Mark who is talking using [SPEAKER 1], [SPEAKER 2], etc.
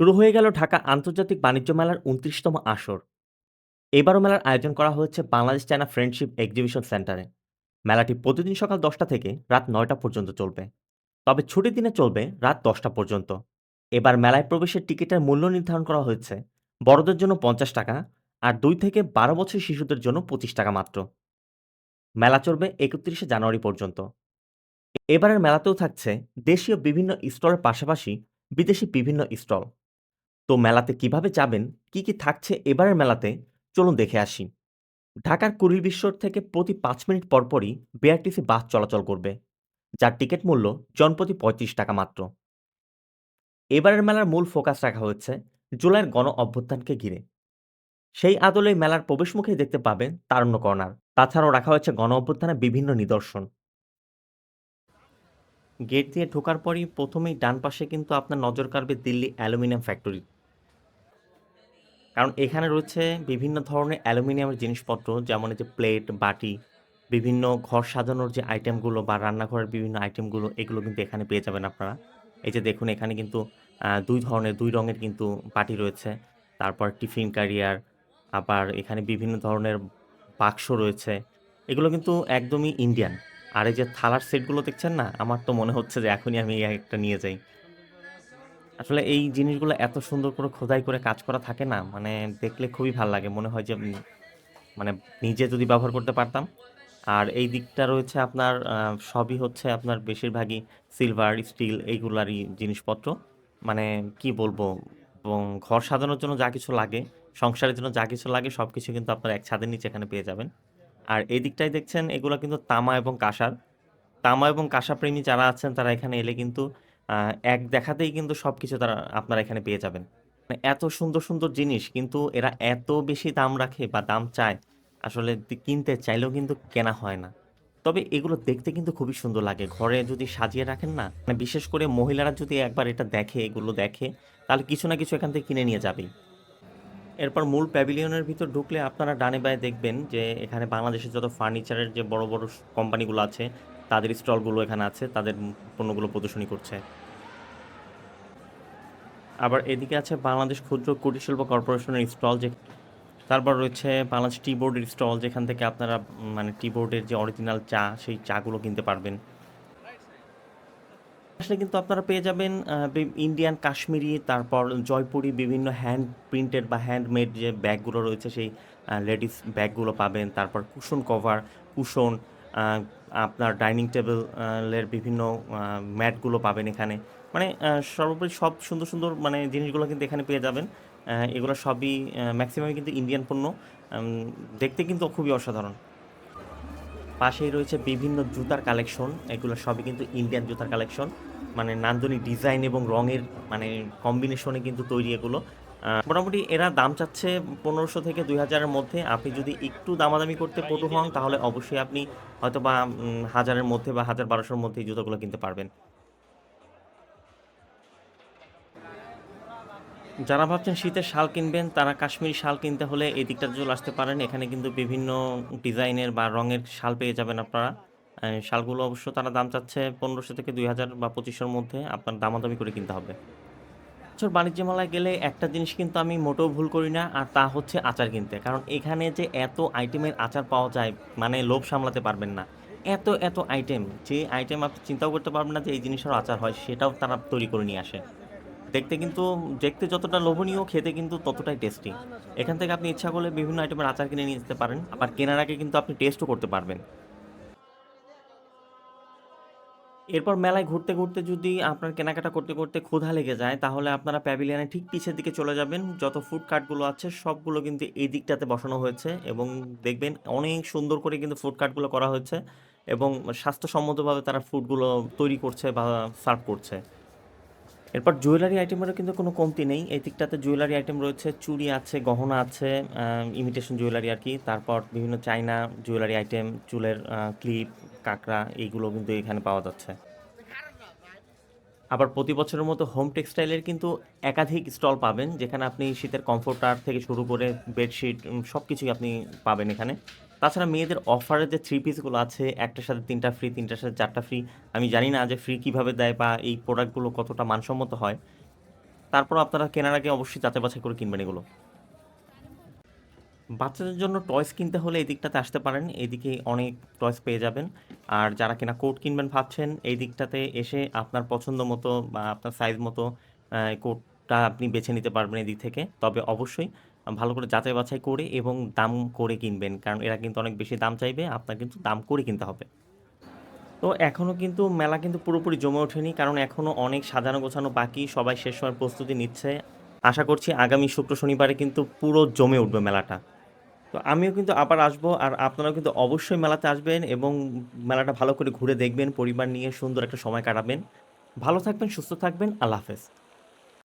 [SPEAKER 1] শুরু হয়ে গেল ঢাকা আন্তর্জাতিক বাণিজ্য মেলার উনত্রিশতম আসর। এবারও মেলার আয়োজন করা হয়েছে বাংলাদেশ চায়না ফ্রেন্ডশিপ এক্সিবিশন সেন্টারে। মেলাটি প্রতিদিন সকাল দশটা থেকে রাত নয়টা পর্যন্ত চলবে। তবে ছুটির দিনে চলবে রাত দশটা পর্যন্ত। এবার মেলায় প্রবেশের টিকিটের মূল্য নির্ধারণ করা হয়েছে বড়দের জন্য পঞ্চাশ টাকা আর দুই থেকে বারো বছর শিশুদের জন্য পঁচিশ টাকা মাত্র। মেলা চলবে একত্রিশে জানুয়ারি পর্যন্ত। এবারের মেলাতেও থাকছে দেশীয় বিভিন্ন স্টলের পাশাপাশি বিদেশি বিভিন্ন স্টল। তো মেলাতে কীভাবে যাবেন? কি কি থাকছে এবারের মেলাতে? চলুন দেখে আসি। ঢাকার কুড়িল বিশ্বর থেকে প্রতি পাঁচ মিনিট পরপরই বিআরটিসি বাস চলাচল করবে, যার টিকিট মূল্য জনপ্রতি পঁয়ত্রিশ টাকা মাত্র। এবারের মেলার মূল ফোকাস রাখা হয়েছে জুলাইয়ের গণ অভ্যুত্থানকে ঘিরে। সেই আদলে মেলার প্রবেশমুখেই দেখতে পাবেন তারণ্য কর্নার। তাছাড়াও রাখা হয়েছে গণ অভ্যুত্থানের বিভিন্ন নিদর্শন। গেট দিয়ে ঢোকার পরই প্রথমেই ডান পাশে কিন্তু আপনার নজর কাড়বে দিল্লি অ্যালুমিনিয়াম ফ্যাক্টরি। কারণ এখানে রয়েছে বিভিন্ন ধরনের অ্যালুমিনিয়ামের জিনিসপত্র, যেমন এই যে প্লেট, বাটি, বিভিন্ন ঘর সাজানোর যে আইটেমগুলো বা রান্নাঘরের বিভিন্ন আইটেমগুলো, এগুলো কিন্তু এখানে পেয়ে যাবেন আপনারা। এই যে দেখুন, এখানে কিন্তু দুই ধরনের, দুই রঙের কিন্তু বাটি রয়েছে। তারপর টিফিন ক্যারিয়ার, আবার এখানে বিভিন্ন ধরনের বাক্স রয়েছে। এগুলো কিন্তু একদমই ইন্ডিয়ান। আর এই যে থালার সেটগুলো দেখছেন না? আমার তো মনে হচ্ছে যে এখনই আমি একটা নিয়ে যাই। আসলে এই জিনিসগুলো এত সুন্দর করে খোদাই করে কাজ করা থাকে না মানে দেখলে খুবই ভালো লাগে। মনে হয় যে মানে নিজে যদি ব্যবহার করতে পারতাম। আর এই দিকটা রয়েছে আপনার সবই হচ্ছে আপনার বেশিরভাগই সিলভার স্টিল এইগুলারই জিনিসপত্র। মানে কি বলব, এবং ঘর সাজানোর জন্য যা কিছু লাগে, সংসারের জন্য যা কিছু লাগে সব কিছু কিন্তু আপনার এক ছাদের নিচে এখানে পেয়ে যাবেন। আর এই দেখছেন, এগুলো কিন্তু তামা এবং কাঁসার। তামা এবং কাঁসা প্রেমী যারা আছেন, তারা এখানে এলে কিন্তু এক দেখাতেই কিন্তু সব কিছু তারা আপনারা এখানে পেয়ে যাবেন। মানে এত সুন্দর সুন্দর জিনিস, কিন্তু এরা এত বেশি দাম রাখে বা দাম চায়, আসলে কিনতে চাইলেও কিন্তু কেনা হয় না। তবে এগুলো দেখতে কিন্তু খুবই সুন্দর লাগে। ঘরে যদি সাজিয়ে রাখেন না মানে বিশেষ করে মহিলারা যদি একবার এটা দেখে, এগুলো দেখে, তাহলে কিছু না কিছু এখান থেকে কিনে নিয়ে যাবেই। এরপর মূল প্যাভিলিয়নের ভিতর ঢুকলে আপনারা ডানে বায়ে দেখবেন যে এখানে বাংলাদেশের যত ফার্নিচারের যে বড় বড় কোম্পানিগুলো আছে, তাদের স্টলগুলো এখানে আছে, তাদের পণ্যগুলো প্রদর্শনী করছে। আবার এদিকে আছে বাংলাদেশ ক্ষুদ্র কুটির শিল্প কর্পোরেশনের স্টল যে তারপর রয়েছে বাংলাদেশ টি বোর্ডের স্টল, যেখান থেকে আপনারা মানে টি বোর্ডের যে অরিজিনাল চা, সেই চাগুলো কিনতে পারবেন। আসলে কিন্তু আপনারা পেয়ে যাবেন ইন্ডিয়ান কাশ্মীরি তারপর জয়পুরি বিভিন্ন হ্যান্ড প্রিন্টেড বা হ্যান্ডমেড যে ব্যাগগুলো রয়েছে, সেই লেডিস ব্যাগগুলো পাবেন। তারপর কুশন কভার কুশন আপনার ডাইনিং টেবিলের বিভিন্ন ম্যাটগুলো পাবেন এখানে। মানে সর্বোপরি সব সুন্দর সুন্দর মানে জিনিসগুলো কিন্তু এখানে পেয়ে যাবেন। এগুলো সবই ম্যাক্সিমামই কিন্তু ইন্ডিয়ান পণ্য। দেখতে কিন্তু খুবই অসাধারণ। পাশেই রয়েছে বিভিন্ন জুতার কালেকশন এগুলো সবই কিন্তু ইন্ডিয়ান জুতার কালেকশন মানে নান্দনিক ডিজাইন এবং রঙের মানে কম্বিনেশনে কিন্তু তৈরি এগুলো। মোটামুটি এরা দাম চাচ্ছে পনেরোশো থেকে দুই হাজারের মধ্যে। আপনি যদি একটু দামাদামি করতে পটু হন, তাহলে অবশ্যই আপনি হয়তো বা হাজারের মধ্যে বা হাজার বারোশোর মধ্যে এই জুতোগুলো কিনতে পারবেন। যারা ভাবছেন শীতের শাল কিনবেন, তারা কাশ্মীরি শাল কিনতে হলে এই দিকটাতে চলে আসতে পারেন। এখানে কিন্তু বিভিন্ন ডিজাইনের বা রঙের শাল পেয়ে যাবেন আপনারা। শালগুলো অবশ্য তারা দাম চাচ্ছে পনেরোশো থেকে দুই হাজার বা পঁচিশশোর মধ্যে আপনার দামাদামি করে কিনতে হবে। বছর বাণিজ্য মেলায় গেলে একটা জিনিস কিন্তু আমি মোটেও ভুল করি না, আর তা হচ্ছে আচার কিনতে। কারণ এখানে যে এত আইটেমের আচার পাওয়া যায় মানে লোভ সামলাতে পারবেন না। এত এত আইটেম, যে আইটেম আপনি চিন্তাও করতে পারবেন না যে এই জিনিসের আচার হয়, সেটাও তারা তৈরি করে নিয়ে আসে। দেখতে কিন্তু, দেখতে যতটা লোভনীয়, খেতে কিন্তু ততটাই টেস্টি। এখান থেকে আপনি ইচ্ছা করলে বিভিন্ন আইটেমের আচার কিনে নিয়ে যেতে পারেন, আবার কেনার আগে কিন্তু আপনি টেস্টও করতে পারবেন। এরপর মেলায় ঘুরতে ঘুরতে যদি আপনার কেনাকাটা করতে করতে ক্ষুধা লেগে যায়, তাহলে আপনারা প্যাভিলিয়নের ঠিক পিছের দিকে চলে যাবেন। যত ফুড কার্টগুলো আছে, সবগুলো কিন্তু এই দিকটাতে বসানো হয়েছে এবং দেখবেন অনেক সুন্দর করে কিন্তু ফুড কার্টগুলো করা হয়েছে এবং স্বাস্থ্যসম্মতভাবে তারা ফুডগুলো তৈরি করছে বা সার্ভ করছে। এরপর জুয়েলারি আইটেমেরও কিন্তু কোনো কমতি নেই। এই দিকটাতে জুয়েলারি আইটেম রয়েছে, চুড়ি আছে, গহনা আছে ইমিটেশন জুয়েলারি আর কি। তারপর বিভিন্ন চাইনা জুয়েলারি আইটেম, চুলের ক্লিপ, কাঁকড়া, এইগুলো কিন্তু এখানে পাওয়া যাচ্ছে। আবার প্রতি বছরের মতো হোম টেক্সটাইলের কিন্তু একাধিক স্টল পাবেন, যেখানে আপনি শীতের কমফোর্টার থেকে শুরু করে বেডশিট সব কিছুই আপনি পাবেন এখানে। তাছাড়া মেয়েদের অফারের যে থ্রি পিসগুলো আছে একটার সাথে তিনটা ফ্রি তিনটার সাথে চারটা ফ্রি আমি জানি না যে ফ্রি কীভাবে দেয় বা এই প্রোডাক্টগুলো কতটা মানসম্মত হয় তারপর আপনারা কেনার আগে অবশ্যই যাচাই বাছাই করে কিনবেন এগুলো। বাচ্চাদের জন্য টয়স কিনতে হলে এই দিকটাতে আসতে পারেন। এদিকে অনেক টয়স পেয়ে যাবেন। আর যারা কিনা কোট কিনবেন ভাবছেন, এই দিকটাতে এসে আপনার পছন্দ মতো বা আপনার সাইজ মতো কোটটা আপনি বেছে নিতে পারবেন এদিক থেকে। তবে অবশ্যই ভালো করে যাচাই বাছাই করে এবং দাম করে কিনবেন। কারণ এরা কিন্তু অনেক বেশি দাম চাইবে। আপনার কিন্তু দাম করে কিনতে হবে। তো এখনও কিন্তু মেলা কিন্তু পুরোপুরি জমে ওঠেনি। কারণ এখনও অনেক সাজানো গোছানো বাকি। সবাই শেষ হওয়ার প্রস্তুতি নিচ্ছে। আশা করছি আগামী শুক্র শনিবারে কিন্তু পুরো জমে উঠবে মেলাটা। তো আমিও কিন্তু আবার আসব। আর আপনারাও কিন্তু অবশ্যই মেলাতে আসবেন এবং মেলাটা ভালো করে ঘুরে দেখবেন। পরিবার নিয়ে সুন্দর একটা সময় কাটাবেন। ভালো থাকবেন, সুস্থ থাকবেন। আল্লাহ হাফেজ।